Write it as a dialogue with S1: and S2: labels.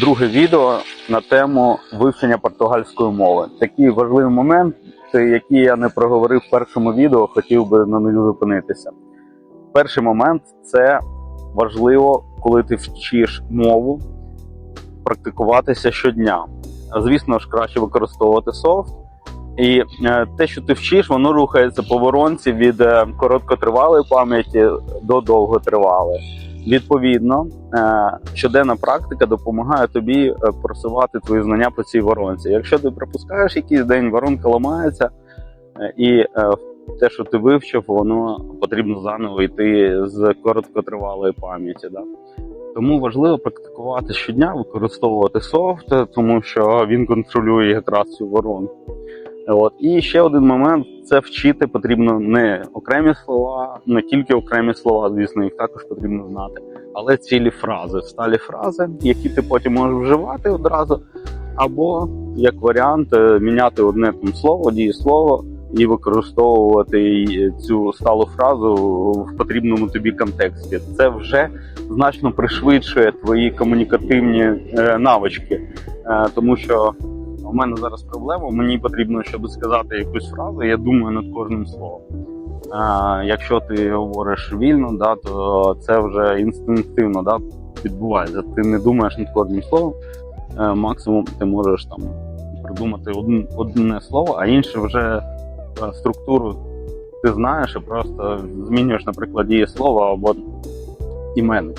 S1: друге відео на тему вивчення португальської мови. Такий важливий момент, який я не проговорив в першому відео, хотів би на них зупинитися. Перший момент це важливо, коли ти вчиш мову, практикуватися щодня. Звісно ж, краще використовувати софт. І е, те, що ти вчиш, воно рухається по воронці від е, короткотривалої пам'яті до довготривалої. Відповідно, щоденна практика допомагає тобі е, просувати твої знання по цій воронці. Якщо ти пропускаєш якийсь день, воронка ламається, е, і е, те, що ти вивчив, воно потрібно заново йти з короткотривалої пам'яті. Да? Тому важливо практикувати щодня, використовувати софт, тому що він контролює якраз цю воронку. От. І ще один момент це вчити потрібно не окремі слова, не тільки окремі слова, звісно, їх також потрібно знати, але цілі фрази, сталі фрази, які ти потім можеш вживати одразу, або як варіант е, міняти одне там слово, дієслово і використовувати цю сталу фразу в потрібному тобі контексті. Це вже значно пришвидшує твої комунікативні е, навички, е, тому що. У мене зараз проблема. Мені потрібно, щоб сказати якусь фразу, я думаю над кожним словом. Якщо ти говориш вільно, да, то це вже інстинктивно да, відбувається. Ти не думаєш над кожним словом. Е, максимум ти можеш там придумати одне, слово, а інше вже е, структуру ти знаєш і просто змінюєш, наприклад, дієслово або іменник.